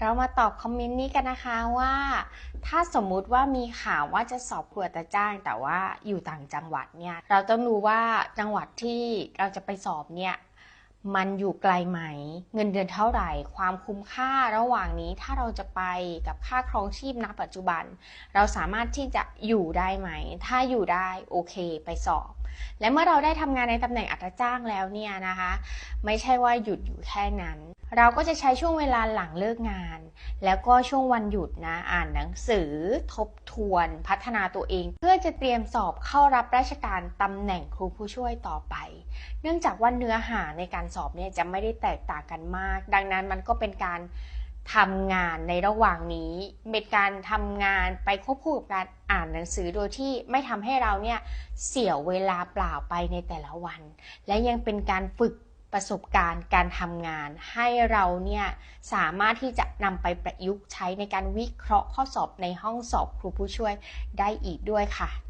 เรามาตอบคอมเมนต์นี้กันนะคะว่า ถ้าสมมุติว่ามีข่าวว่าจะสอบครัวตาจ้าง แต่ว่าอยู่ต่างจังหวัดเนี่ย เราต้องรู้ว่าจังหวัดที่เราจะไปสอบเนี่ยมันอยู่ไกลไหม เงินเดือนเท่าไหร่ ความคุ้มค่าระหว่างนี้ถ้าเราจะไปกับค่าครองชีพณปัจจุบัน เราสามารถที่จะอยู่ได้ไหม ถ้าอยู่ได้โอเคไปสอบ และเมื่อเราได้ทำงานในตำแหน่งอัตราจ้างแล้วเนี่ยนะคะ ไม่ใช่ว่าหยุดอยู่แค่นั้น เราก็จะใช้ช่วงเวลาหลังเลิกงาน แล้วก็ช่วงวันหยุดนะ อ่านหนังสือทบทวน พัฒนาตัวเอง เพื่อจะเตรียมสอบเข้ารับราชการตำแหน่งครูผู้ช่วยต่อไป เนื่องจากว่าเนื้อหาในการสอบเนี่ยจะไม่ได้แตกต่างกันมาก ดังนั้นมันก็เป็นการทำงานในระหว่างนี้เป็นการทำงานไปควบคู่กับการอ่านหนังสือโดยที่ไม่ทำให้เราเนี่ยเสียเวลาเปล่าไปในแต่ละวัน และยังเป็นการฝึก ประสบการณ์การทำงาน ให้เราเนี่ยสามารถที่จะนำไปประยุกต์ใช้ในการวิเคราะห์ข้อสอบในห้องสอบครูผู้ช่วยได้อีกด้วยค่ะ